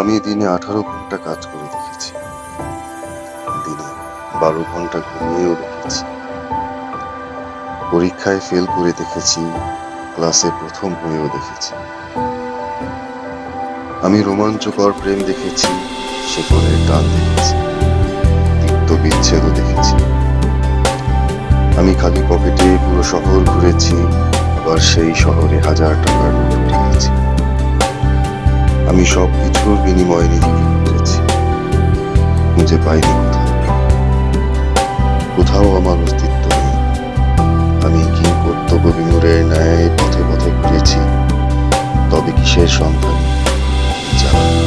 আমি দিনে আঠারো ঘণ্টা কাজ করে দেখেছি। দিনে বারো ঘণ্টা ঘুমিয়েও দেখেছি। পরীক্ষায় ফেল করে দেখেছি ক্লাসে প্রথম হয়েও দেখেছি। আমি রোমাঞ্চকর প্রেম দেখেছি শেকড়ের টান দেখেছি, তিক্ত বিচ্ছেদও দেখেছি। আমি খালি পকেটে পুরো শহর ঘুরেছি, আবার সেই শহরে হাজার টাকার নোট আমি সব কিছুর বিনিময়ে নিজেকে খুঁজেছি। খুঁজে পাইনি কোথাও। কোথাও আমার অস্তিত্ব নেই। আমি কি কর্তব্য বিমূরের ন্যায় পথে পথে ঘুরেছি? তবে কিসের সন্ধান জানা।